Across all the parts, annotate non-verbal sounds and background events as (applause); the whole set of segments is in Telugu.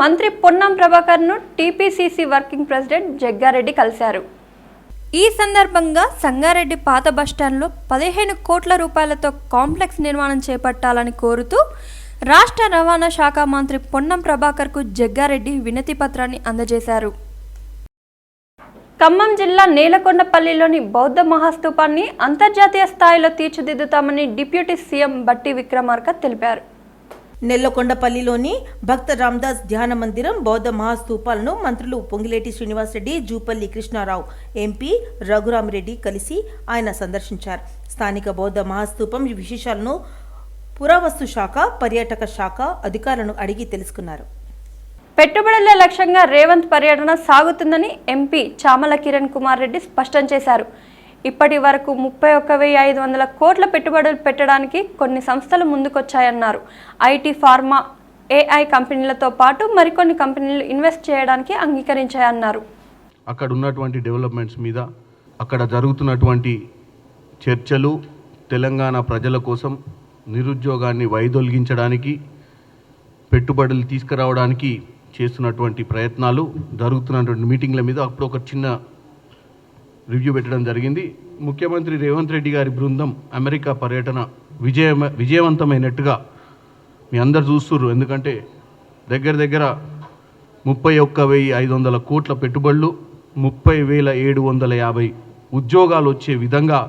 మంత్రి పొన్నం ప్రభాకర్ను టీపీసీసీ వర్కింగ్ ప్రెసిడెంట్ జగ్గారెడ్డి కలిశారు. ఈ సందర్భంగా సంగారెడ్డి పాత బస్టాండ్లో పదిహేను కోట్ల రూపాయలతో కాంప్లెక్స్ నిర్మాణం చేపట్టాలని కోరుతూ రాష్ట్ర రవాణా శాఖ మంత్రి పొన్నం ప్రభాకర్కు జగ్గారెడ్డి వినతి పత్రాన్ని అందజేశారు. ఖమ్మం జిల్లా నేలకొండపల్లిలోని బౌద్ధ మహాస్తూపాన్ని అంతర్జాతీయ స్థాయిలో తీర్చిదిద్దుతామని డిప్యూటీ సీఎం బట్టి విక్రమార్క తెలిపారు. నెల్లకొండపల్లిలోని భక్త రామ్దాస్ ధ్యాన మందిరం బౌద్ధ మహాస్తూపాలను మంత్రులు పొంగిలేటి శ్రీనివాసరెడ్డి జూపల్లి కృష్ణారావు ఎంపీ రఘురామరెడ్డి కలిసి ఆయన సందర్శించారు. స్థానిక బౌద్ధ మహాస్తూపం విశేషాలను పురావస్తు శాఖ పర్యాటక శాఖ అధికారులను అడిగి తెలుసుకున్నారు. పెట్టుబడుల లక్ష్యంగా రేవంత్ పర్యటన సాగుతుందని ఎంపీ చామల కిరణ్ కుమార్ రెడ్డి స్పష్టం చేశారు. ఇప్పటి వరకు ముప్పై ఒక్క వెయ్యి ఐదు వందల కోట్ల పెట్టుబడులు పెట్టడానికి కొన్ని సంస్థలు ముందుకొచ్చాయన్నారు. ఐటీ ఫార్మా ఏఐ కంపెనీలతో పాటు మరికొన్ని కంపెనీలు ఇన్వెస్ట్ చేయడానికి అంగీకరించాయన్నారు. అక్కడ ఉన్నటువంటి డెవలప్మెంట్స్ మీద అక్కడ జరుగుతున్నటువంటి చర్చలు తెలంగాణ ప్రజల కోసం నిరుద్యోగాన్ని వైదొలిగించడానికి పెట్టుబడులు తీసుకురావడానికి చేస్తున్నటువంటి ప్రయత్నాలు జరుగుతున్నటువంటి మీటింగ్ల మీద అప్పుడు ఒక చిన్న రివ్యూ పెట్టడం జరిగింది. ముఖ్యమంత్రి రేవంత్ రెడ్డి గారి బృందం అమెరికా పర్యటన విజయ విజయవంతమైనట్టుగా మీ అందరు చూస్తుర్రు. ఎందుకంటే దగ్గర దగ్గర ముప్పై ఒక్క వెయ్యి ఐదు వందల కోట్ల పెట్టుబడులు ముప్పై వేల ఏడు వందల యాభై ఉద్యోగాలు వచ్చే విధంగా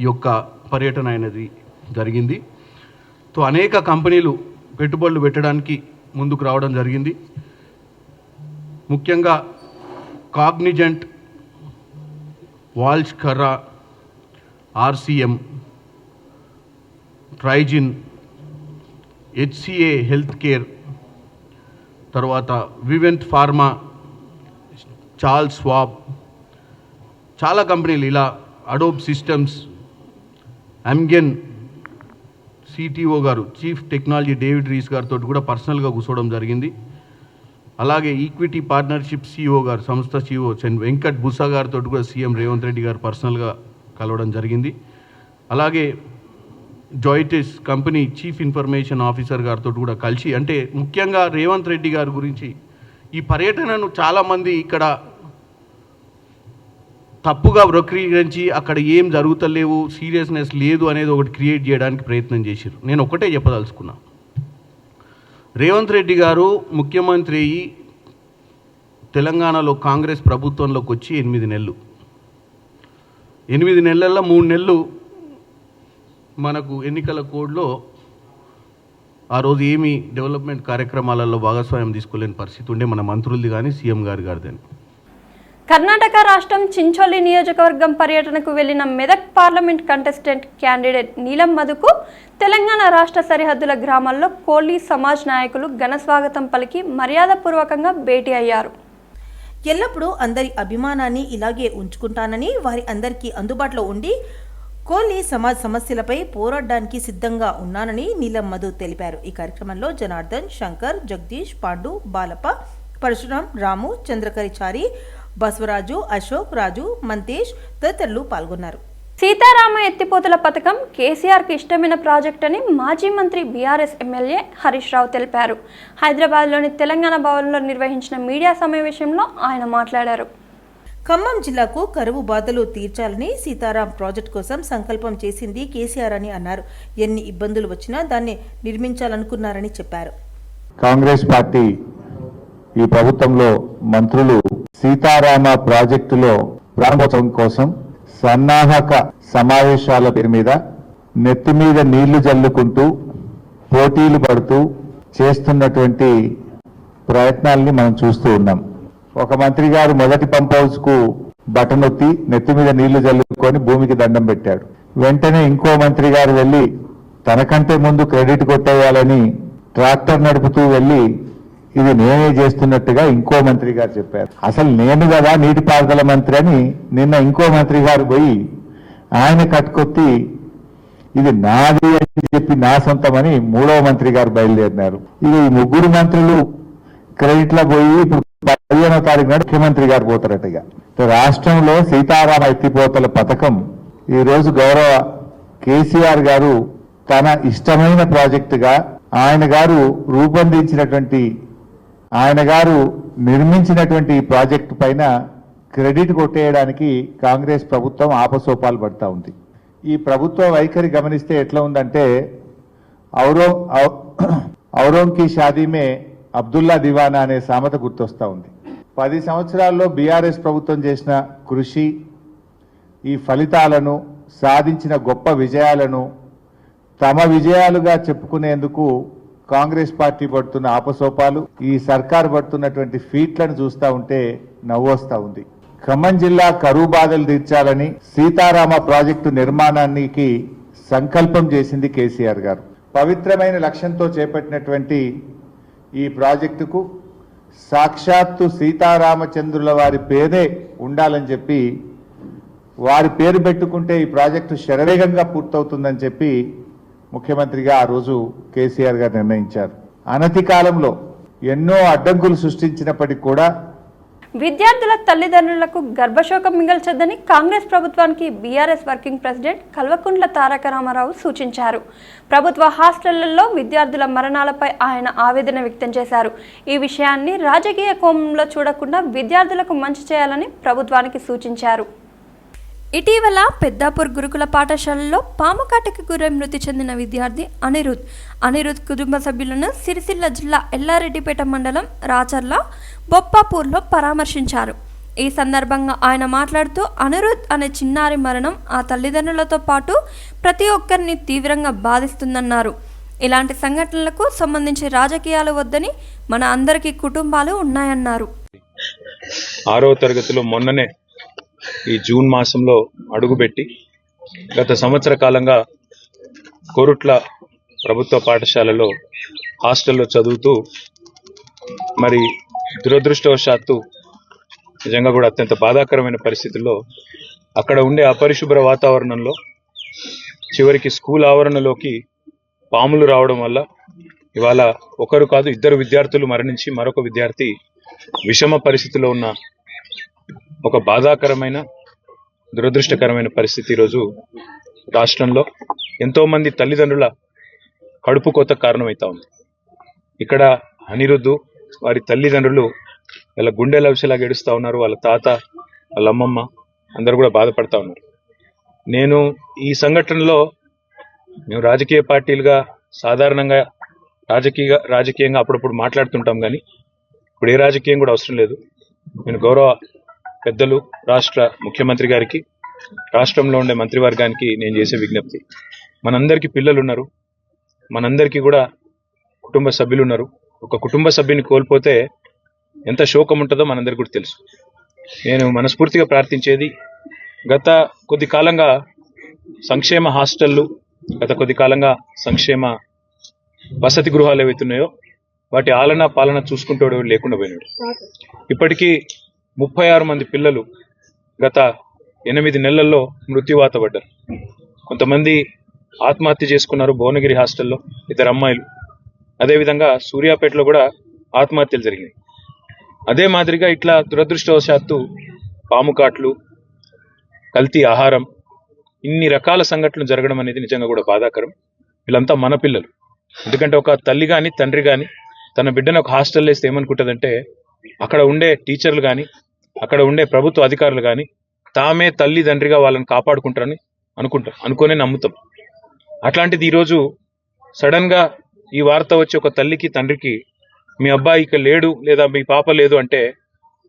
ఈ యొక్క పర్యటన అనేది జరిగింది. సో అనేక కంపెనీలు పెట్టుబడులు పెట్టడానికి ముందుకు రావడం జరిగింది. ముఖ్యంగా కాగ్నిజెంట్ వాల్ష్కరా కర్రా RCM Trigyn H C A health care తర్వాత వివెంట్ ఫార్మా చార్ల్స్ స్వాబ్ చాలా కంపెనీలు ఇలా Adobe systems Amgen C T O గారు చీఫ్ టెక్నాలజీ డేవిడ్ రీస్ గారితో కూడా పర్సనల్గా కూర్చోవడం జరిగింది. అలాగే ఈక్విటీ పార్ట్నర్షిప్ సిఇఓ గారు సంస్థ సిఇఓ చెన్ వెంకట్ బుసా గారితో కూడా సీఎం రేవంత్ రెడ్డి గారు పర్సనల్గా కలవడం జరిగింది. అలాగే జాయిటిస్ కంపెనీ చీఫ్ ఇన్ఫర్మేషన్ ఆఫీసర్ గారితో కూడా కలిసి అంటే ముఖ్యంగా రేవంత్ రెడ్డి గారి గురించి ఈ పర్యటనను చాలామంది ఇక్కడ తప్పుగా వక్రీకరించి అక్కడ ఏం జరుగుతలేవు సీరియస్నెస్ లేదు అనేది ఒకటి క్రియేట్ చేయడానికి ప్రయత్నం చేశారు నేను ఒకటే చెప్పదలుచుకున్నాను రేవంత్ రెడ్డి గారు ముఖ్యమంత్రి అయ్యి తెలంగాణలో కాంగ్రెస్ ప్రభుత్వంలోకి వచ్చి ఎనిమిది నెలలు. ఎనిమిది నెలల్లో మూడు నెలలు మనకు ఎన్నికల కోడ్లో ఆ రోజు ఏమీ డెవలప్మెంట్ కార్యక్రమాలలో భాగస్వామ్యం తీసుకోలేని పరిస్థితి ఉండే మన మంత్రులది కానీ సీఎం గారి గారిదని. కర్ణాటక రాష్ట్రం చించోలి నియోజకవర్గం పర్యటనకు వెళ్ళిన మెదక్ పార్లమెంట్ కంటెస్టెంట్ క్యాండిడేట్ నీలం మధుకు తెలంగాణ రాష్ట్ర సరిహద్దుల గ్రామాల్లో కోలీ సమాజ్ నాయకులు ఘన స్వాగతం పలికి మర్యాదపూర్వకంగా భేటీ అయ్యారు. ఎల్లప్పుడూ అందరి అభిమానాన్ని ఇలాగే ఉంచుకుంటానని వారి అందరికీ అందుబాటులో ఉండి కోహ్లీ సమాజ్ సమస్యలపై పోరాడడానికి సిద్ధంగా ఉన్నానని నీలం మధు తెలిపారు. ఈ కార్యక్రమంలో జనార్దన్ శంకర్ జగదీష్ పాండు బాలప్ప పరశురాం రాము చంద్రకరిచారి బసవరాజు అశోక్ రాజు మంతేష్ తదితరులు పాల్గొన్నారు. సీతారామ ఎత్తిపోతల పథకం కేసీఆర్కి ఇష్టమైన ప్రాజెక్ట్ అని మాజీ మంత్రి బీఆర్ఎస్ ఎమ్మెల్యే హరీష్ రావు తెలిపారు. హైదరాబాద్లోని తెలంగాణ భవన్లో నిర్వహించిన మీడియా సమావేశంలో ఆయన మాట్లాడారు. ఖమ్మం జిల్లాకు కరువు బాధలు తీర్చాలని సీతారాం ప్రాజెక్టు కోసం సంకల్పం చేసింది కేసీఆర్ అని అన్నారు. ఎన్ని ఇబ్బందులు వచ్చినా దాన్ని నిర్మించాలనుకున్నారని చెప్పారు. కాంగ్రెస్ పార్టీ ఈ ప్రభుత్వంలో మంత్రులు సీతారామ ప్రాజెక్టులో ప్రారంభోత్సవం కోసం సన్నాహక సమావేశాల పేరు మీద నెత్తి మీద నీళ్ళు జల్లుకుంటూ పోటీలు పడుతూ చేస్తున్నటువంటి ప్రయత్నాల్ని మనం చూస్తూ ఉన్నాం. ఒక మంత్రి గారు మొదటి పంప్ హౌస్కు బటన్ ఒత్తి నెత్తి మీద నీళ్ళు జల్లుకొని భూమికి దండం పెట్టాడు. వెంటనే ఇంకో మంత్రి గారు వెళ్ళి తనకంటే ముందు క్రెడిట్ కొట్టేయాలని ట్రాక్టర్ నడుపుతూ వెళ్ళి ఇది నేనే చేస్తున్నట్టుగా ఇంకో మంత్రి గారు చెప్పారు. అసలు నేను కదా నీటిపారుదల మంత్రి అని నిన్న ఇంకో మంత్రి గారు పోయి ఆయన కట్టుకొత్తి ఇది నాది అని చెప్పి నా సొంతమని మూడవ మంత్రి గారు బయలుదేరినారు. ఇక ఈ ముగ్గురు మంత్రులు క్రెడిట్లో పోయి ఇప్పుడు పదిహేనో తారీఖు నాడు ముఖ్యమంత్రి గారు పోతారట ఇక. రాష్ట్రంలో సీతారామ ఎత్తిపోతల పథకం ఈరోజు గౌరవ కేసీఆర్ గారు తన ఇష్టమైన ప్రాజెక్టుగా ఆయన గారు రూపొందించినటువంటి ఆయన గారు నిర్మించినటువంటి ఈ ప్రాజెక్టు పైన క్రెడిట్ కొట్టేయడానికి కాంగ్రెస్ ప్రభుత్వం ఆపసోపాలు పడతా ఉంది. ఈ ప్రభుత్వ వైఖరి గమనిస్తే ఎట్లా ఉందంటే ఔరో (coughs) ఔరోంకి ఔరోం షాదీ మే అబ్దుల్లా దివానా అనే సామెత గుర్తొస్తా ఉంది. పది సంవత్సరాల్లో బీఆర్ఎస్ ప్రభుత్వం చేసిన కృషి ఈ ఫలితాలను సాధించిన గొప్ప విజయాలను తమ విజయాలుగా చెప్పుకునేందుకు కాంగ్రెస్ పార్టీ పడుతున్న ఆపసోపాలు ఈ సర్కార్ పడుతున్నటువంటి ఫీట్లను చూస్తా ఉంటే నవ్వొస్తా ఉంది. ఖమ్మం జిల్లా కరువు బాధలు తీర్చాలని సీతారామ ప్రాజెక్టు నిర్మాణానికి సంకల్పం చేసింది కేసీఆర్ గారు. పవిత్రమైన లక్ష్యంతో చేపట్టినటువంటి ఈ ప్రాజెక్టుకు సాక్షాత్తు సీతారామచంద్రుల వారి పేరే ఉండాలని చెప్పి వారి పేరు పెట్టుకుంటే ఈ ప్రాజెక్టు శరవేగంగా పూర్తవుతుందని చెప్పి ముఖ్యమంత్రిగా ఆ రోజు కేసీఆర్ గారు నిర్ణయించారు. అనతి కాలంలో ఎన్నో అడ్డంకులు సృష్టించినప్పటికీ కూడా విద్యార్థుల తల్లిదండ్రులకు గర్భశోకం మిగల్చొద్దని కాంగ్రెస్ ప్రభుత్వానికి BRS working president Kalvakuntla Taraka Ramarao సూచించారు. ప్రభుత్వ హాస్టళ్ళలో విద్యార్థుల మరణాలపై ఆయన ఆవేదన వ్యక్తం చేశారు. ఈ విషయాన్ని రాజకీయ కోణంలో చూడకుండా విద్యార్థులకు మంచి చేయాలని ప్రభుత్వానికి సూచించారు. ఇటీవల పెద్దాపూర్ గురుకుల పాఠశాలలో పాముకాటకి గురై మృతి చెందిన విద్యార్థి అనిరుద్. అనిరుద్ కుటుంబ సభ్యులను సిరిసిల్ల జిల్లా ఎల్లారెడ్డిపేట మండలం రాచర్ల బొప్పాపూర్లో పరామర్శించారు. ఈ సందర్భంగా ఆయన మాట్లాడుతూ అనిరుద్ అనే చిన్నారి మరణం ఆ తల్లిదండ్రులతో పాటు ప్రతి ఒక్కరిని తీవ్రంగా బాధిస్తుందన్నారు. ఇలాంటి సంఘటనలకు సంబంధించి రాజకీయాలు వద్దని మన అందరికీ కుటుంబాలు ఉన్నాయన్నారు. ఆరో తరగతిలో మొన్ననే ఈ జూన్ మాసంలో అడుగుపెట్టి గత సంవత్సర కాలంగా కోరుట్ల ప్రభుత్వ పాఠశాలలో హాస్టల్లో చదువుతూ మరి దురదృష్టవశాత్తు నిజంగా కూడా అత్యంత బాధాకరమైన పరిస్థితుల్లో అక్కడ ఉండే అపరిశుభ్ర వాతావరణంలో చివరికి స్కూల్ ఆవరణలోకి పాములు రావడం వల్ల ఇవాళ ఒకరు కాదు ఇద్దరు విద్యార్థులు మరణించి మరొక విద్యార్థి విషమ పరిస్థితిలో ఉన్న ఒక బాధాకరమైన దురదృష్టకరమైన పరిస్థితి ఈరోజు రాష్ట్రంలో ఎంతోమంది తల్లిదండ్రుల కడుపు కోత కారణమవుతా ఉంది. ఇక్కడ అనిరుద్ధు వారి తల్లిదండ్రులు వాళ్ళ గుండె లవిసిలా ఏడుస్తా ఉన్నారు. వాళ్ళ తాత వాళ్ళ అమ్మమ్మ అందరూ కూడా బాధపడతా ఉన్నారు. నేను ఈ సంఘటనలో మేము రాజకీయ పార్టీలుగా సాధారణంగా రాజకీయ రాజకీయంగా అప్పుడప్పుడు మాట్లాడుతుంటాం కానీ ఇప్పుడు ఏ రాజకీయం కూడా అవసరం లేదు. నేను గౌరవ పెద్దలు రాష్ట్ర ముఖ్యమంత్రి గారికి రాష్ట్రంలో ఉండే మంత్రివర్గానికి నేను చేసే విజ్ఞప్తి. మనందరికీ పిల్లలు ఉన్నారు మనందరికీ కూడా కుటుంబ సభ్యులు ఉన్నారు ఒక కుటుంబ సభ్యుని కోల్పోతే ఎంత శోకం ఉంటుందో మనందరికీ కూడా తెలుసు. నేను మనస్ఫూర్తిగా ప్రార్థించేది గత కొద్ది కాలంగా సంక్షేమ హాస్టళ్ళు గత కొద్ది కాలంగా సంక్షేమ వసతి గృహాలు ఏవైతున్నాయో వాటి ఆలన పాలన చూసుకుంటాడు లేకుండా పోయినాడు ఇప్పటికీ ముప్పై ఆరు మంది పిల్లలు గత ఎనిమిది నెలల్లో మృత్యువాత పడ్డారు. కొంతమంది ఆత్మహత్య చేసుకున్నారు భువనగిరి హాస్టల్లో ఇద్దరు అమ్మాయిలు. అదేవిధంగా సూర్యాపేటలో కూడా ఆత్మహత్యలు జరిగినాయి. అదే మాదిరిగా ఇట్లా దురదృష్టవశాత్తు పాముకాట్లు కల్తీ ఆహారం ఇన్ని రకాల సంఘటనలు జరగడం అనేది నిజంగా కూడా బాధాకరం. వీళ్ళంతా మన పిల్లలు. ఎందుకంటే ఒక తల్లి కానీ తండ్రి కానీ తన బిడ్డను ఒక హాస్టల్ వేస్తే ఏమనుకుంటుందంటే అక్కడ ఉండే టీచర్లు కానీ అక్కడ ఉండే ప్రభుత్వ అధికారులు కానీ తామే తల్లి తండ్రిగా వాళ్ళని కాపాడుకుంటారని అనుకుంటాం అనుకునే నమ్ముతాం. అట్లాంటిది ఈరోజు సడన్గా ఈ వార్త వచ్చి ఒక తల్లికి తండ్రికి మీ అబ్బాయి ఇక లేడు లేదా మీ పాప లేదు అంటే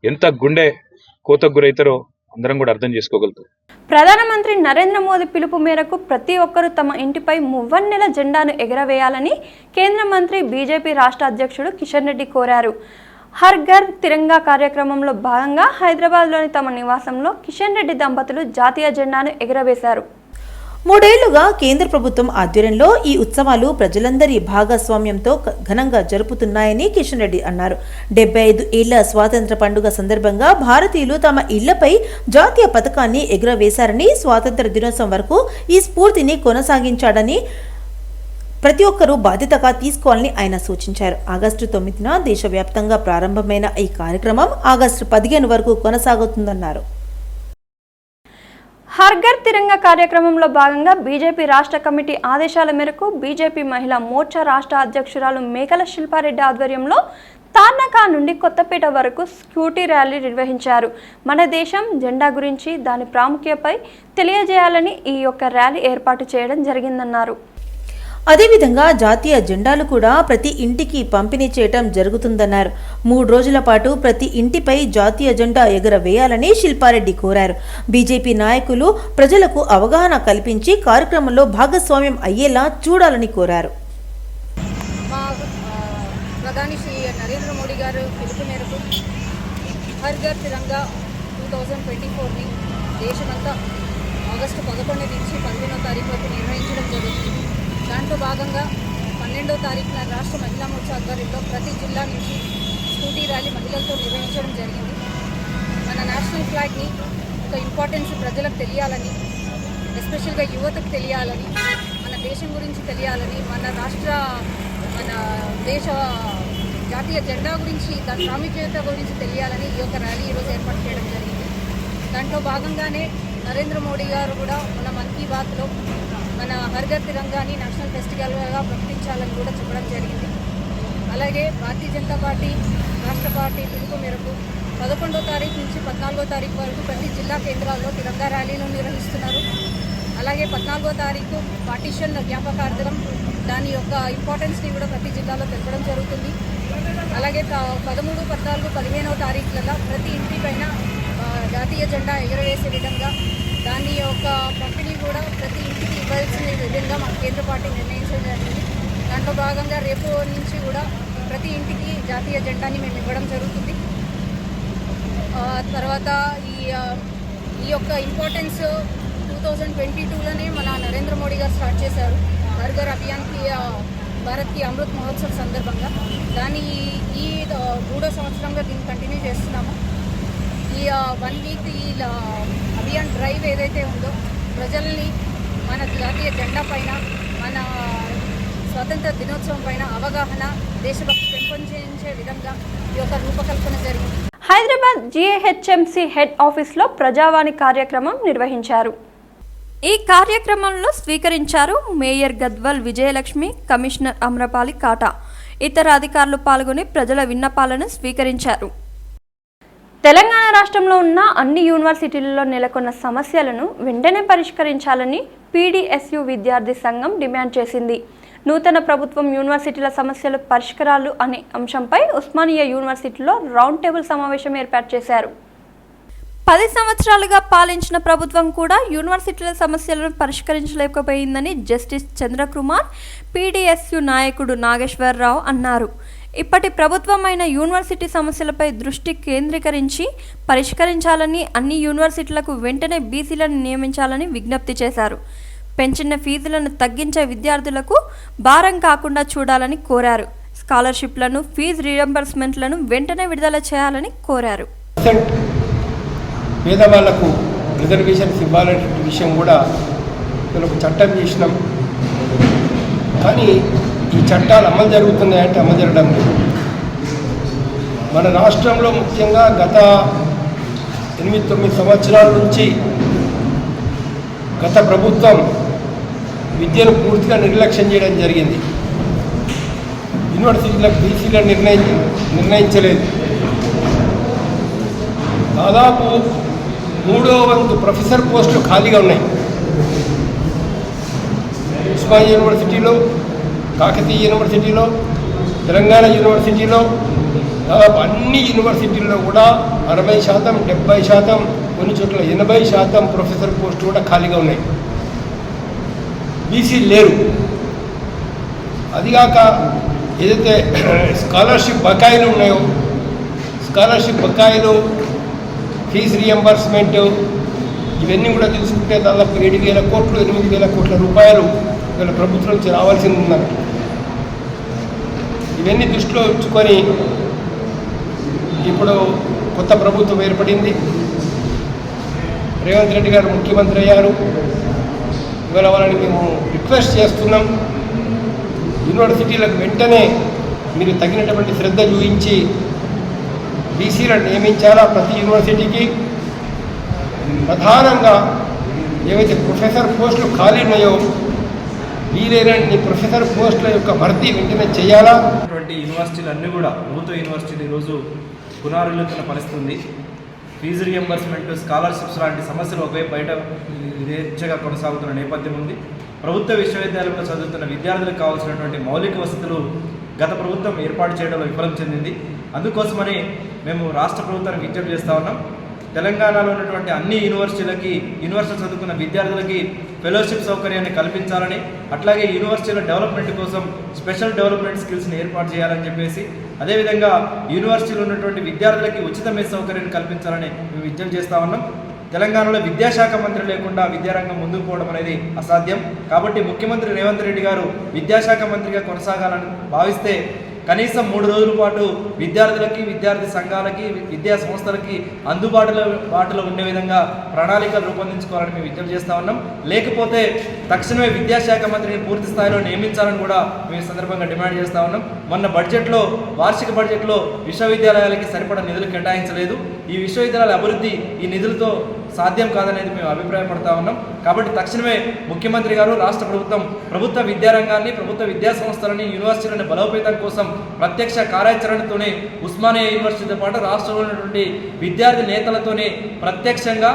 ఎంత గుండె కోతకు గురవుతారో అందరం కూడా అర్థం చేసుకోగలుగుతాం. ప్రధానమంత్రి నరేంద్ర మోదీ పిలుపు మేరకు ప్రతి ఒక్కరూ తమ ఇంటిపై మువ్వన్నెల జెండాను ఎగరవేయాలని కేంద్ర మంత్రి బీజేపీ రాష్ట్ర అధ్యక్షుడు కిషన్ రెడ్డి కోరారు. హర్ ఘర్ తిరంగా కార్యక్రమంలో భాగంగా హైదరాబాద్లోని తమ నివాసంలో కిషన్ రెడ్డి దంపతులు జాతీయ జెండాను ఎగరవేశారు. మూడేళ్ళుగా కేంద్ర ప్రభుత్వం ఆధ్వర్యంలో ఈ ఉత్సవాలు ప్రజలందరి భాగస్వామ్యంతో ఘనంగా జరుపుతున్నాయని కిషన్ రెడ్డి అన్నారు. డెబ్బై ఐదు ఏళ్ళ స్వాతంత్ర పండుగ సందర్భంగా భారతీయులు తమ ఇళ్ళపై జాతీయ పథకాన్ని ఎగురవేశారని స్వాతంత్ర దినోత్సవం వరకు ఈ స్ఫూర్తిని కొనసాగించాడని ప్రతి ఒక్కరూ బాధ్యతగా తీసుకోవాలని ఆయన సూచించారు. ఆగస్టు తొమ్మిదిన దేశవ్యాప్తంగా ప్రారంభమైన ఈ కార్యక్రమం ఆగస్టు పదిహేను వరకు కొనసాగుతుందన్నారు. హర్ఘర్ తిరంగ కార్యక్రమంలో భాగంగా బీజేపీ రాష్ట్ర కమిటీ ఆదేశాల మేరకు బీజేపీ మహిళా మోర్చా రాష్ట్ర అధ్యక్షురాలు మేకల శిల్పారెడ్డి ఆధ్వర్యంలో తార్నాక నుండి కొత్తపేట వరకు స్కూటీ ర్యాలీ నిర్వహించారు. మన దేశం జెండా గురించి దాని ప్రాముఖ్యతపై తెలియజేయాలని ఈ యొక్క ర్యాలీ ఏర్పాటు చేయడం జరిగిందన్నారు. అదేవిధంగా జాతీయ జెండాలు కూడా ప్రతి ఇంటికి పంపిణీ చేయటం జరుగుతుందన్నారు. మూడు రోజుల పాటు ప్రతి ఇంటిపై జాతీయ జెండా ఎగురవేయాలని శిల్పారెడ్డి కోరారు. బీజేపీ నాయకులు ప్రజలకు అవగాహన కల్పించి కార్యక్రమంలో భాగస్వామ్యం అయ్యేలా చూడాలని కోరారు. ప్రధాని శ్రీ నరేంద్ర మోడీ గారు పిలుపు మేరకు Har Ghar Tiranga two thousand twenty ఫోర్ని దేశమంతా ఆగస్టు పదకొండు నుంచి పదిహేనో తారీఖు వరకు నిర్వహించడం జరుగుతుంది. దాంట్లో భాగంగా పన్నెండో తారీఖున రాష్ట్ర మహిళా మోర్చా ఆధ్వర్యంలో ప్రతి జిల్లా నుంచి స్కూటీ ర్యాలీ మహిళలతో నిర్వహించడం జరిగింది. మన నేషనల్ ఫ్లాగ్ని ఒక ఇంపార్టెన్స్ ప్రజలకు తెలియాలని ఎస్పెషల్గా యువతకు తెలియాలని మన దేశం గురించి తెలియాలని మన రాష్ట్ర మన దేశ జాతీయ జెండా గురించి దాని ప్రాముఖ్యత గురించి తెలియాలని ఈ యొక్క ర్యాలీ ఈరోజు ఏర్పాటు చేయడం జరిగింది. దాంట్లో భాగంగానే నరేంద్ర మోడీ గారు కూడా మన మన్ కీ బాత్లో మన హర్ఘర్ తిరంగాని నేషనల్ ఫెస్టివల్గా ప్రకటించాలని కూడా చెప్పడం జరిగింది. అలాగే భారతీయ జనతా పార్టీ రాష్ట్ర పార్టీ పిలుపు మేరకు పదకొండో తారీఖు నుంచి పద్నాలుగో తారీఖు వరకు ప్రతి జిల్లా కేంద్రాల్లో తిరంగా ర్యాలీలు నిర్వహిస్తున్నారు. అలాగే పద్నాలుగో తారీఖు పార్టీషన్ జ్ఞాపకార్థం దాని యొక్క ఇంపార్టెన్స్ని కూడా ప్రతి జిల్లాలో తెలపడం జరుగుతుంది. అలాగే ప- పదమూడు పద్నాలుగు పదిహేనవ తారీఖులలో ప్రతి ఇంటి పైన జాతీయ జెండా ఎగురవేసే విధంగా దాని యొక్క పంపిణీ కూడా ప్రతి ఇంటికి ఇవ్వాల్సిన విధంగా మన కేంద్ర పార్టీ నిర్ణయించడం జరిగింది. దాంట్లో భాగంగా రేపు నుంచి కూడా ప్రతి ఇంటికి జాతీయ జెండాని మేము ఇవ్వడం జరుగుతుంది. తర్వాత ఈ ఈ యొక్క ఇంపార్టెన్స్ టూ థౌజండ్ ట్వంటీ టూలోనే మన నరేంద్ర మోడీ గారు స్టార్ట్ చేశారు. హర్ ఘర్ అభియాన్కి భారత్కి అమృత్ మహోత్సవ్ సందర్భంగా. దాన్ని ఈ- మూడో సంవత్సరంగా దీన్ని కంటిన్యూ చేస్తున్నాము. ఈ వన్ వీక్ ఈ ఇండియన్ డ్రైవ్ ఏదైతే ఉందో ప్రజల్ని మన జాతీయ జెండా పైన మన స్వాతంత్ర దినోత్సవం పైన అవగాహన దేశభక్తి పెంపొందించే విధంగా ఈ యొక్క రూపకల్పన జరిగింది. హైదరాబాద్ జిహెచ్ఎంసి హెడ్ ఆఫీస్లో ప్రజావాణి కార్యక్రమం నిర్వహించారు. ఈ కార్యక్రమంలో స్వీకరించారు మేయర్ గద్వాల్ విజయలక్ష్మి కమిషనర్ అమ్రపాలి కాటా. ఇతర అధికారులు పాల్గొని ప్రజల విన్నపాలను స్వీకరించారు. తెలంగాణ రాష్ట్రంలో ఉన్న అన్ని యూనివర్సిటీలలో నెలకొన్న సమస్యలను వెంటనే పరిష్కరించాలని పీడీఎస్యు విద్యార్థి సంఘం డిమాండ్ చేసింది. నూతన ప్రభుత్వం యూనివర్సిటీల సమస్యల పరిష్కారాలు అనే అంశంపై ఉస్మానియా యూనివర్సిటీలో రౌండ్ టేబుల్ సమావేశం ఏర్పాటు చేశారు. పది సంవత్సరాలుగా పాలించిన ప్రభుత్వం కూడా యూనివర్సిటీల సమస్యలను పరిష్కరించలేకపోయిందని జస్టిస్ చంద్రకుమార్ పీడీఎస్యు నాయకుడు నాగేశ్వరరావు అన్నారు. ఇప్పటి ప్రభుత్వమైన యూనివర్సిటీ సమస్యలపై దృష్టి కేంద్రీకరించి పరిష్కరించాలని అన్ని యూనివర్సిటీలకు వెంటనే బీసీలను నియమించాలని విజ్ఞప్తి చేశారు. పెంచిన ఫీజులను తగ్గించే విద్యార్థులకు భారం కాకుండా చూడాలని కోరారు. స్కాలర్షిప్లను ఫీజు రీఎంబర్స్మెంట్లను వెంటనే విడుదల చేయాలని కోరారు. పేదవాళ్ళకు రిజర్వేషన్స్ ఇవ్వాలనే విషయం కూడా చట్టం చేసినాం. కానీ ఈ చట్టాలు అమలు జరుగుతున్నాయంటే అమలు జరగడం లేదు. మన రాష్ట్రంలో ముఖ్యంగా గత ఎనిమిది తొమ్మిది సంవత్సరాల నుంచి గత ప్రభుత్వం విద్యను పూర్తిగా నిర్లక్ష్యం చేయడం జరిగింది. యూనివర్సిటీలకు బీసీలను నిర్ణయించ నిర్ణయించలేదు. దాదాపు మూడో వంతు ప్రొఫెసర్ పోస్టులు ఖాళీగా ఉన్నాయి. ఉస్మానియా యూనివర్సిటీలో కాకతీయ యూనివర్సిటీలో తెలంగాణ యూనివర్సిటీలో దాదాపు అన్ని యూనివర్సిటీల్లో కూడా అరవై శాతం డెబ్బై శాతం కొన్ని చోట్ల ఎనభై శాతం ప్రొఫెసర్ పోస్టు కూడా ఖాళీగా ఉన్నాయి. బీసీ లేరు. అదిగాక ఏదైతే స్కాలర్షిప్ బకాయిలు ఉన్నాయో స్కాలర్షిప్ బకాయిలు ఫీజు రియంబర్స్మెంట్ ఇవన్నీ కూడా చూసుకుంటే దాదాపు ఏడు వేల కోట్లు ఎనిమిది వేల కోట్ల రూపాయలు వీళ్ళ ప్రభుత్వం నుంచి రావాల్సింది ఉందన్నట్టు ఇవన్నీ దృష్టిలో ఉంచుకొని ఇప్పుడు కొత్త ప్రభుత్వం ఏర్పడింది. రేవంత్ రెడ్డి గారు ముఖ్యమంత్రి అయ్యారు. ఇవాళ వాళ్ళని మేము రిక్వెస్ట్ చేస్తున్నాం. యూనివర్సిటీలకు వెంటనే మీరు తగినటువంటి శ్రద్ధ చూపించి బీసీలను నియమించాలా ప్రతి యూనివర్సిటీకి? ప్రధానంగా ఏవైతే ప్రొఫెసర్ పోస్టులు ఖాళీ ఉన్నాయో వీలైనన్ని ప్రొఫెసర్ పోస్టుల యొక్క భర్తీ వెంటనే చేయాలా? అటువంటి యూనివర్సిటీలు అన్నీ కూడా ప్రభుత్వ యూనివర్సిటీలు ఈరోజు పునరుద్ధరణ పరిస్థితుంది ఫీజు రియంబర్స్మెంట్ స్కాలర్షిప్స్ లాంటి సమస్యలు ఒకవైపు బయట యథేచ్ఛగా కొనసాగుతున్న నేపథ్యం ఉంది. ప్రభుత్వ విశ్వవిద్యాలయంలో చదువుతున్న విద్యార్థులకు కావాల్సినటువంటి మౌలిక వసతులు గత ప్రభుత్వం ఏర్పాటు చేయడంలో విఫలం చెందింది. అందుకోసమని మేము రాష్ట్ర ప్రభుత్వానికి విజ్ఞప్తి చేస్తా ఉన్నాం. తెలంగాణలో ఉన్నటువంటి అన్ని యూనివర్సిటీలకి యూనివర్సిటీ చదువుకున్న విద్యార్థులకి ఫెలోషిప్ సౌకర్యాన్ని కల్పించాలని అట్లాగే యూనివర్సిటీల డెవలప్మెంట్ కోసం స్పెషల్ డెవలప్మెంట్ స్కిల్స్ని ఏర్పాటు చేయాలని చెప్పేసి అదేవిధంగా యూనివర్సిటీలో ఉన్నటువంటి విద్యార్థులకి ఉచిత మెస్ సౌకర్యాన్ని కల్పించాలని మేము విజ్ఞప్తి చేస్తా ఉన్నాం. తెలంగాణలో విద్యాశాఖ మంత్రి లేకుండా విద్యారంగం ముందుకు పోవడం అనేది అసాధ్యం. కాబట్టి ముఖ్యమంత్రి రేవంత్ రెడ్డి గారు విద్యాశాఖ మంత్రిగా కొనసాగాలని భావిస్తే కనీసం మూడు రోజుల పాటు విద్యార్థులకి విద్యార్థి సంఘాలకి విద్యా సంస్థలకి అందుబాటులో బాటులో ఉండే విధంగా ప్రణాళికలు రూపొందించుకోవాలని మేము విజ్ఞప్తి చేస్తా ఉన్నాం. లేకపోతే తక్షణమే విద్యాశాఖ మంత్రిని పూర్తి స్థాయిలో నియమించాలని కూడా మేము సందర్భంగా డిమాండ్ చేస్తా ఉన్నాం. మొన్న బడ్జెట్లో వార్షిక బడ్జెట్లో విశ్వవిద్యాలయాలకి సరిపడా నిధులు కేటాయించలేదు. ఈ విశ్వవిద్యాలయాల అభివృద్ధి ఈ నిధులతో సాధ్యం కాదనేది మేము అభిప్రాయపడతా ఉన్నాం. కాబట్టి తక్షణమే ముఖ్యమంత్రి గారు రాష్ట్ర ప్రభుత్వం ప్రభుత్వ విద్యారంగాన్ని ప్రభుత్వ విద్యా సంస్థలని యూనివర్సిటీలను బలోపేతం కోసం ప్రత్యక్ష కార్యాచరణతోనే ఉస్మానియా యూనివర్సిటీతో పాటు రాష్ట్రంలో ఉన్నటువంటి విద్యార్థి నేతలతోనే ప్రత్యక్షంగా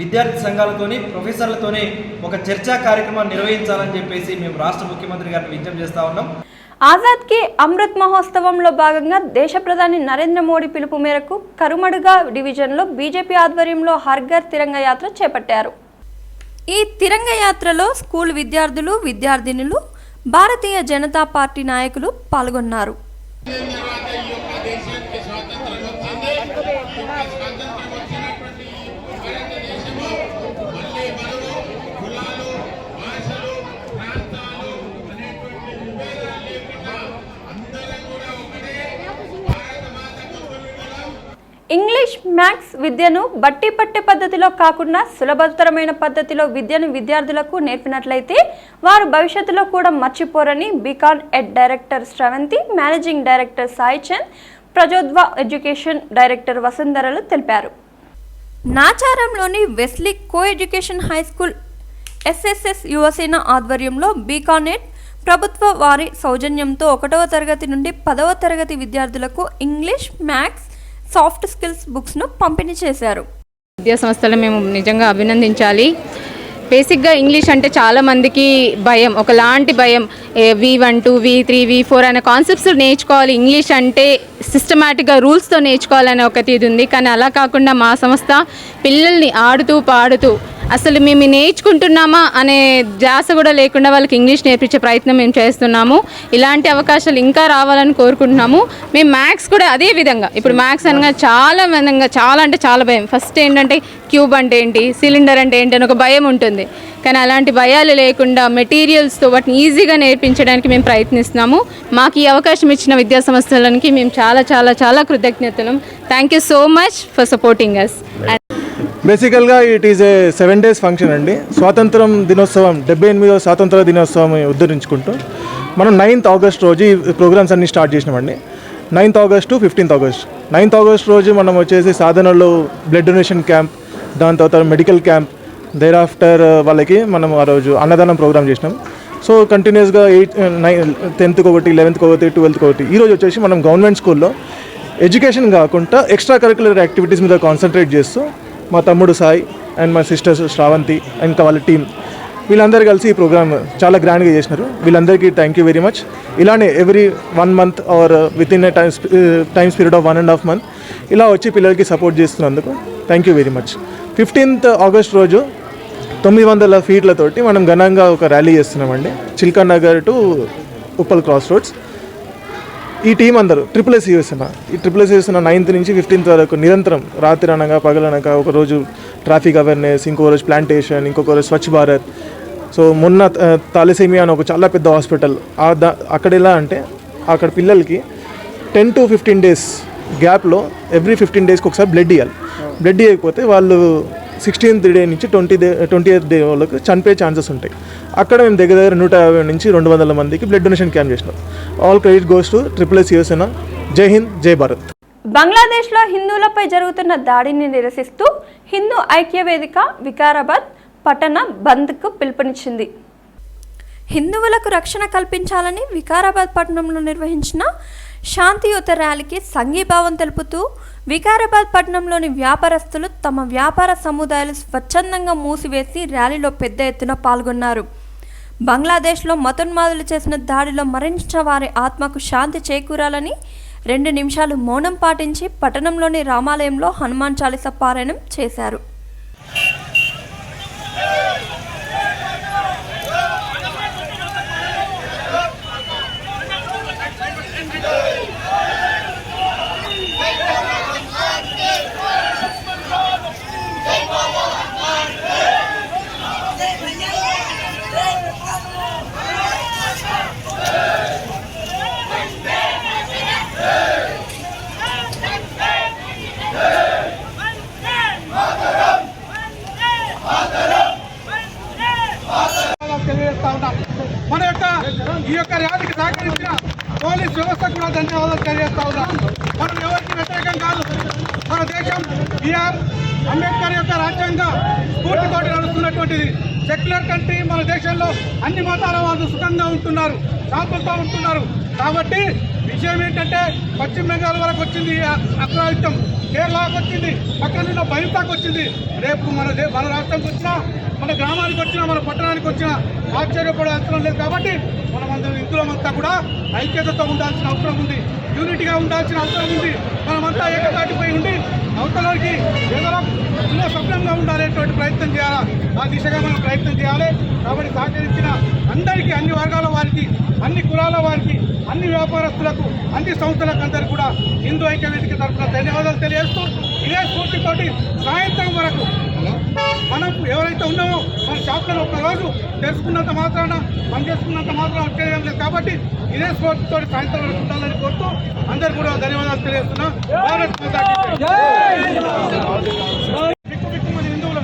విద్యార్థి సంఘాలతోని ప్రొఫెసర్లతోని ఒక చర్చా కార్యక్రమాన్ని నిర్వహించాలని చెప్పేసి మేము రాష్ట్ర ముఖ్యమంత్రి గారిని విజ్ఞప్తి చేస్తా ఉన్నాం. ఆజాద్కి అమృత్ మహోత్సవంలో భాగంగా దేశ ప్రధాని నరేంద్ర మోడీ పిలుపు మేరకు కరుమడుగా డివిజన్లో బీజేపీ ఆధ్వర్యంలో హర్ఘర్ తిరంగ యాత్ర చేపట్టారు. ఈ తిరంగ యాత్రలో స్కూల్ విద్యార్థులు విద్యార్థినులు భారతీయ జనతా పార్టీ నాయకులు పాల్గొన్నారు. మ్యాథ్స్ విద్యను బట్టి పట్టే పద్ధతిలో కాకుండా సులభతరమైన పద్ధతిలో విద్యను విద్యార్థులకు నేర్పినట్లయితే వారు భవిష్యత్తులో కూడా మర్చిపోరని Beacon Ed director Sravanthi managing director Sai Chand ప్రజోద్వ education director వసుంధరలు తెలిపారు. నాచారంలోని Wesley co education high school SSS Yuvasena ఆధ్వర్యంలో బీకానెట్ ప్రభుత్వ వారి సౌజన్యంతో ఒకటవ తరగతి నుండి పదవ తరగతి విద్యార్థులకు ఇంగ్లీష్ మ్యాథ్స్ సాఫ్ట్ స్కిల్స్ బుక్స్ను పంపిణీ చేశారు. విద్యా సంస్థలు మేము నిజంగా అభినందించాలి. బేసిక్గా ఇంగ్లీష్ అంటే చాలామందికి భయం ఒకలాంటి భయం. V one two V three V four అనే కాన్సెప్ట్స్ నేర్చుకోవాలి. ఇంగ్లీష్ అంటే సిస్టమేటిక్గా రూల్స్తో నేర్చుకోవాలనే ఒకటి ఇది ఉంది. కానీ అలా కాకుండా మా సంస్థ పిల్లల్ని ఆడుతూ పాడుతూ అసలు మేము నేర్చుకుంటున్నామా అనే ధ్యాస కూడా లేకుండా వాళ్ళకి ఇంగ్లీష్ నేర్పించే ప్రయత్నం మేము చేస్తున్నాము. ఇలాంటి అవకాశాలు ఇంకా రావాలని కోరుకుంటున్నాము. మేము మ్యాథ్స్ కూడా అదే విధంగా ఇప్పుడు మ్యాథ్స్ అనగా చాలా విధంగా చాలా అంటే చాలా భయం. ఫస్ట్ ఏంటంటే క్యూబ్ అంటే ఏంటి సిలిండర్ అంటే ఏంటి అని ఒక భయం ఉంటుంది. కానీ అలాంటి భయాలు లేకుండా మెటీరియల్స్తో వాటిని ఈజీగా నేర్పించడానికి మేము ప్రయత్నిస్తున్నాము. మాకు ఈ అవకాశం ఇచ్చిన విద్యా సంస్థలకి మేము చాలా చాలా చాలా కృతజ్ఞతలు. Thank you so much for supporting us బేసికల్గా it is a seven days function అండి. స్వాతంత్రం దినోత్సవం డెబ్బై ఎనిమిదవ స్వాతంత్ర దినోత్సవం ఉద్ధరించుకుంటూ మనం నైన్త్ ఆగస్ట్ రోజు ఈ ప్రోగ్రామ్స్ అన్నీ స్టార్ట్ చేసినామండి. Ninth August fifteenth August. Ninth August రోజు మనం వచ్చేసి సాధనలో బ్లడ్ డొనేషన్ క్యాంప్ దాని తర్వాత మెడికల్ క్యాంప్ దేర్ ఆఫ్టర్ వాళ్ళకి మనం ఆ రోజు అన్నదానం ప్రోగ్రామ్ చేసినాం. సో కంటిన్యూస్గా ఎయిత్ నైన్ టెన్త్కి ఒకటి లెవెన్త్కి ఒకటి ట్వెల్త్కి ఒకటి. ఈ రోజు వచ్చేసి మనం గవర్నమెంట్ స్కూల్లో ఎడ్యుకేషన్ కాకుండా ఎక్స్ట్రా కరికులర్ యాక్టివిటీస్ మీద కాన్సన్ట్రేట్ చేస్తూ మా తమ్ముడు సాయి అండ్ మా సిస్టర్స్ శ్రావంతి ఇంకా వాళ్ళ టీం వీళ్ళందరూ కలిసి ఈ ప్రోగ్రామ్ చాలా గ్రాండ్గా చేసినారు. వీళ్ళందరికీ థ్యాంక్ యూ వెరీ మచ్ ఇలానే every one month or with in a time times period of one and half month ఇలా వచ్చి పిల్లలకి సపోర్ట్ చేస్తున్నందుకు thank you very much fifteenth August రోజు తొమ్మిది వందల ఫీట్లతోటి మనం ఘనంగా ఒక ర్యాలీ చేస్తున్నామండి. Chilka Nagar to Uppal cross roads ఈ టీం అందరూ ట్రిపుల్ ఎస్ యూఎస్ఎన ఈ ట్రిపుల్ ఎస్ యూఎస్ఎన నైన్త్ నుంచి ఫిఫ్టీన్త్ వరకు నిరంతరం రాత్రి అనగా పగలనగా ఒక రోజు ట్రాఫిక్ అవేర్నెస్ ఇంకో రోజు ప్లాంటేషన్ ఇంకొక రోజు స్వచ్ఛ భారత్. సో మొన్న తాలిసేమియా అని ఒక చాలా పెద్ద హాస్పిటల్ అక్కడ ఎలా అంటే అక్కడ పిల్లలకి టెన్ టు ఫిఫ్టీన్ డేస్ గ్యాప్లో ఎవ్రీ ఫిఫ్టీన్ డేస్కి ఒకసారి బ్లడ్ ఇవ్వాలి బ్లడ్ ఇవ్వకపోతే వాళ్ళు సిక్స్టీన్త్ డే నుంచి twenty day twenty eighth day వాళ్ళకి చనిపోయే ఛాన్సెస్ ఉంటాయి. అక్కడ మేము దగ్గర దగ్గర నూట యాభై నుంచి రెండు వందల మందికి బ్లడ్ డొనేషన్ క్యాంప్ చేసినాం. All credit goes to triple S USN జై హింద్ జై భారత్ బంగ్లాదేశ్లో హిందువులపై జరుగుతున్న దాడిని నిరసిస్తూ హిందూ ఐక్య వేదిక వికారాబాద్ పట్టణ బంద్కు పిలుపునిచ్చింది. హిందువులకు రక్షణ కల్పించాలని వికారాబాద్ పట్టణంలో నిర్వహించిన శాంతియుత ర్యాలీకి సంఘీభావం తెలుపుతూ వికారాబాద్ పట్టణంలోని వ్యాపారస్తులు తమ వ్యాపార సముదాయాలు స్వచ్ఛందంగా మూసివేసి ర్యాలీలో పెద్ద ఎత్తున పాల్గొన్నారు. బంగ్లాదేశ్లో మతోన్మాదులు చేసిన దాడిలో మరణించిన వారి ఆత్మకు శాంతి చేకూరాలని రెండు నిమిషాలు మౌనం పాటించి పట్టణంలోని రామాలయంలో హనుమాన్ చాలీస పారాయణం చేశారు. కూడా ధన్యవాదాలు తెలియజేస్తా ఉన్నాం. మనం ఎవరికి వ్యతిరేకం కాదు. మన దేశం బీఆర్ అంబేద్కర్ యొక్క రాజ్యాంగ స్ఫూర్తితోటి నడుస్తున్నటువంటిది సెక్యులర్ కంట్రీ మన దేశంలో అన్ని మతాల వాళ్ళు సుఖంగా ఉంటున్నారు శాంతులతో ఉంటున్నారు. కాబట్టి విషయం ఏంటంటే పశ్చిమ బెంగాల్ వరకు వచ్చింది అక్రాయుత్వం కేరళకు వచ్చింది. పక్కనున్న బహిర్తాకు వచ్చింది. రేపు మన దే- మన రాష్ట్రంకి వచ్చినా మన గ్రామానికి వచ్చినా మన పట్టణానికి వచ్చినా ఆశ్చర్యపడే అవసరం లేదు. కాబట్టి అంతా కూడా ఐక్యతతో ఉండాల్సిన అవసరం ఉంది. యూనిటీగా ఉండాల్సిన అవసరం ఉంది. మనమంతా ఏకతాటిపోయి ఉండి అవతలకి ఏదో చిన్న స్వప్నంగా ఉండాలనేటువంటి ప్రయత్నం చేయాలా? ఆ దిశగా మనం ప్రయత్నం చేయాలి. కాబట్టి సహకరించిన అందరికీ అన్ని వర్గాల వారికి అన్ని కులాల వారికి అన్ని వ్యాపారస్తులకు అన్ని సంస్థలకు అందరికీ కూడా హిందూ ఐక్యవేదిక తరఫున ధన్యవాదాలు తెలియజేస్తూ ఇదే స్ఫూర్తితోటి సాయంత్రం వరకు మనం ఎవరైతే ఉన్నామో మన షాప్లను ఒక రోజు తెలుసుకున్నంత మాత్రాన పని చేసుకున్నంత మాత్రం వచ్చేదేం లేదు. కాబట్టి ఇదే స్ఫూర్తితో సాయంత్రం వరకు ఉండాలని కోరుతూ అందరు కూడా ధన్యవాదాలు తెలియజేస్తున్నా. హిందువులు.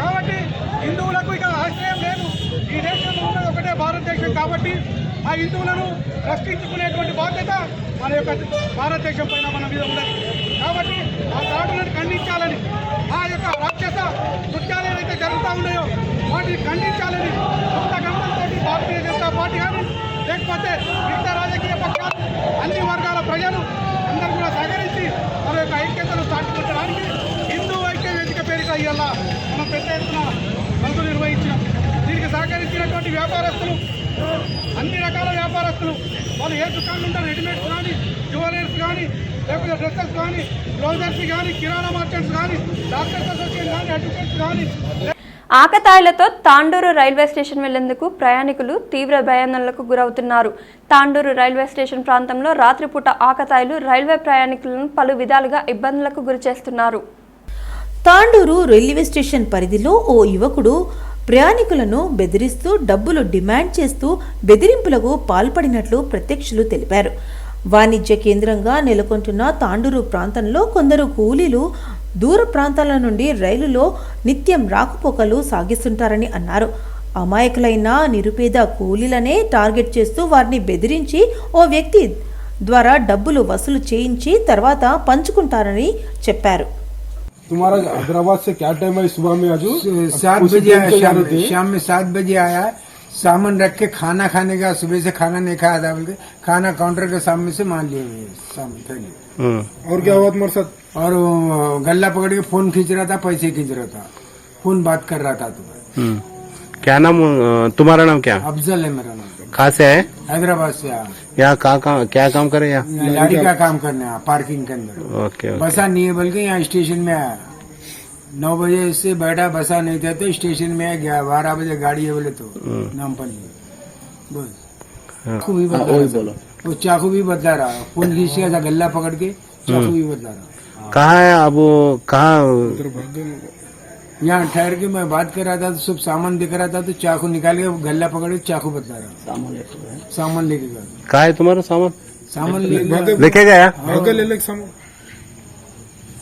కాబట్టి హిందువులకు ఇక ఆశ్రయం లేదు. ఈ దేశంలో ఉన్నది ఒకటే భారతదేశం కాబట్టి ఆ హిందువులను రక్షించుకునేటువంటి బాధ్యత మన యొక్క భారతదేశం పైన మన మీద ఉన్నది కాబట్టి ఆ దాడులను ఖండించాలని ఆ యొక్క రాక్షస కృత్యాలు ఏదైతే జరుగుతూ ఉన్నాయో వాటిని ఖండించాలని కొత్త గమనంతో భారతీయ జనతా పార్టీ కానీ లేకపోతే మిగతా రాజకీయ పక్షాలు అన్ని వర్గాల ప్రజలు అందరూ కూడా సహకరించి మన యొక్క ఐక్యతను చాటుకుంటడానికి హిందూ ఐక్య వేదిక పేరిట ఇవాళ మనం పెద్ద ఎత్తున బంధు నిర్వహించాం దీనికి సహకరించినటువంటి వ్యాపారస్తులు అన్ని రకాల వ్యాపారస్తులు వాళ్ళు ఏ దుకాణం ఉంటారు రెడీమేడ్స్ కానీ జ్యువెలర్స్ కానీ లేకపోతే డ్రెస్సెస్ కానీ బ్లౌజర్స్ కానీ కిరాణా మార్కెట్స్ కానీ డాక్టర్స్ అసోసియేషన్ కానీ అడ్వకేట్స్ కానీ ఆకతాయిలతో తాండూరు రైల్వే స్టేషన్ వెళ్ళేందుకు ప్రయాణికులు తీవ్ర భయాందోళనలకు గురవుతున్నారు. తాండూరు రైల్వే స్టేషన్ ప్రాంతంలో రాత్రిపూట ఆకతాయిలు రైల్వే ప్రయాణికులను పలు విధాలుగా ఇబ్బందులకు గురిచేస్తున్నారు. తాండూరు రైల్వే స్టేషన్ పరిధిలో ఓ యువకుడు ప్రయాణికులను బెదిరిస్తూ డబ్బులు డిమాండ్ చేస్తూ బెదిరింపులకు పాల్పడినట్లు ప్రత్యక్షులు తెలిపారు. వాణిజ్య కేంద్రంగా నెలకొంటున్న తాండూరు ప్రాంతంలో కొందరు కూలీలు దూర ప్రాంతాల నుండి రైలులో నిత్యం రాకపోకలు సాగిస్తుంటారని అన్నారు. అమాయకులైన నిరుపేద కూలీలనే టార్గెట్ చేస్తూ వారిని బెదిరించి ఓ వ్యక్తి ద్వారా డబ్బులు వసూలు చేయించి తర్వాత పంచుకుంటారని చెప్పారు. तुम्हारा हैदराबाद से क्या टाइम है सुबह में आज? सात बजे आया शाम में शाम में सात बजे आया सामान रख के खाना खाने का सुबह से खाना नहीं खाया था बोल के खाना काउंटर के सामने से मान लिए सामने और क्या हुआ तुम्हारे साथ? और वो गल्ला पकड़ के फ़ोन खींच रहा था पैसे खींच रहा था। फ़ोन बात कर रहा था तुम्हें क्या नाम तुम्हारा नाम क्या? अफजल है मेरा नाम। कहाँ से है हैदराबाद से आया। यहाँ का, का, क्या काम करे यहाँ? गाड़ी का काम करने पार्किंग के अंदर। Okay okay. बसा नहीं है बल्कि यहाँ स्टेशन में आया नौ बजे से बैठा बसा नहीं था तो स्टेशन में गया बारह बजे गाड़ी है बोले तो नाम पर नहीं बस। चाकू भी बदला वो चाकू भी बदला रहा फ़ोन खींच गया था गल्ला पकड़ के चाकू भी बदला रहा कहाँ है अब कहाँ? यहाँ ठहर के मैं बात कर रहा था तो सब सामान दिख रहा था तो चाकू निकाल के गल्ला पकड़ के चाकू बता रहा सामान लेके सामान लेके गया कहा है तुम्हारा सामान? सामान लेके गया लेके गया? ले ले सामान।